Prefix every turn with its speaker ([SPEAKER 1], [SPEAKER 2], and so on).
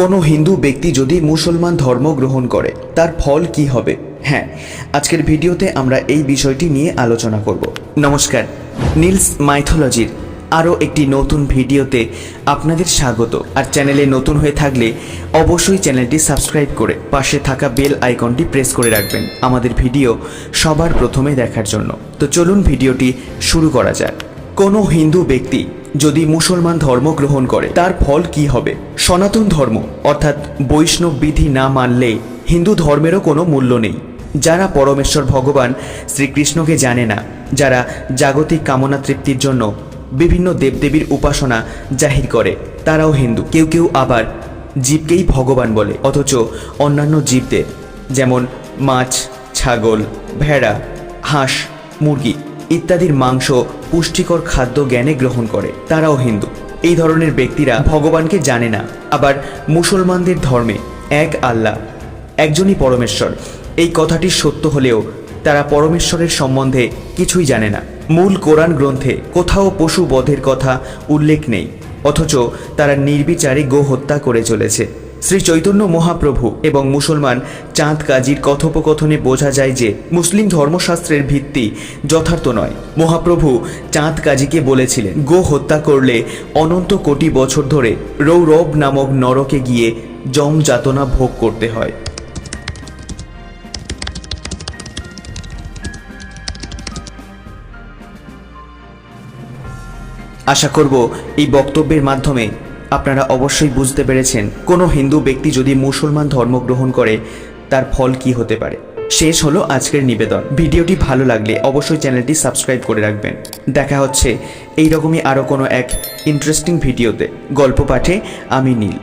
[SPEAKER 1] কোনো হিন্দু ব্যক্তি যদি মুসলমান ধর্ম গ্রহণ করে, তার ফল কি হবে? হ্যাঁ আজকের ভিডিওতে আমরা এই বিষয়টি নিয়ে আলোচনা করব। নমস্কার, নীলস মাইথোলজির আরও একটি নতুন ভিডিওতে আপনাদের স্বাগত। আর চ্যানেলে নতুন হয়ে থাকলে অবশ্যই চ্যানেলটি সাবস্ক্রাইব করে পাশে থাকা বেল আইকনটি প্রেস করে রাখবেন আমাদের ভিডিও সবার প্রথমে দেখার জন্য। তো চলুন ভিডিওটি শুরু করা যাক। কোনো হিন্দু ব্যক্তি যদি মুসলমান ধর্ম গ্রহণ করে, তার ফল কি হবে? সনাতন ধর্ম, অর্থাৎ বৈষ্ণব বিধি না মানলে হিন্দু ধর্মেরও কোনো মূল্য নেই। যারা পরমেশ্বর ভগবান শ্রীকৃষ্ণকে জানে না, যারা জাগতিক কামনা তৃপ্তির জন্য বিভিন্ন দেবদেবীর উপাসনা জাহির করে, তারাও হিন্দু। কেউ কেউ আবার জীবকেই ভগবান বলে, অথচ অন্যান্য জীবদের, যেমন মাছ, ছাগল, ভেড়া, হাঁস, মুরগি ইত্যাদির মাংস পুষ্টিকর খাদ্য জ্ঞানে গ্রহণ করে। তারাও হিন্দু। এই ধরনের ব্যক্তিরা ভগবানকে জানে না। আবার মুসলমানদের ধর্মে এক আল্লাহ, একজনই পরমেশ্বর। এই কথাটি সত্য হলেও তারা পরমেশ্বরের সম্বন্ধে কিছুই জানে না। মূল কোরআন গ্রন্থে কোথাও পশু বধের কথা উল্লেখ নেই, অথচ তারা নির্বিচারে গো হত্যা করে চলেছে। শ্রী চৈতন্য মহাপ্রভু এবং মুসলমান চাঁদ কাজীর কথোপকথনে বোঝা যায় যে মুসলিম ধর্মশাস্ত্রের ভিত্তি যথার্থ নয়। মহাপ্রভু চাঁদ কাজীকে বলেছিলেন, গো হত্যা করলে অনন্ত কোটি বছর ধরে রৌরব নামক নরকে গিয়ে জম যাতনা ভোগ করতে হয়। আশা করব এই বক্তব্যের মাধ্যমে আপনারা অবশ্যই বুঝতে পেরেছেন, কোনো হিন্দু ব্যক্তি যদি মুসলমান ধর্ম গ্রহণ করে, তার ফল কি হতে পারে। শেষ হলো আজকের নিবেদন। ভিডিওটি ভালো লাগলে অবশ্যই চ্যানেলটি সাবস্ক্রাইব করে রাখবেন। দেখা হচ্ছে এইরকমই আরও কোনো এক ইন্টারেস্টিং ভিডিওতে। গল্প পাঠে আমি নীল।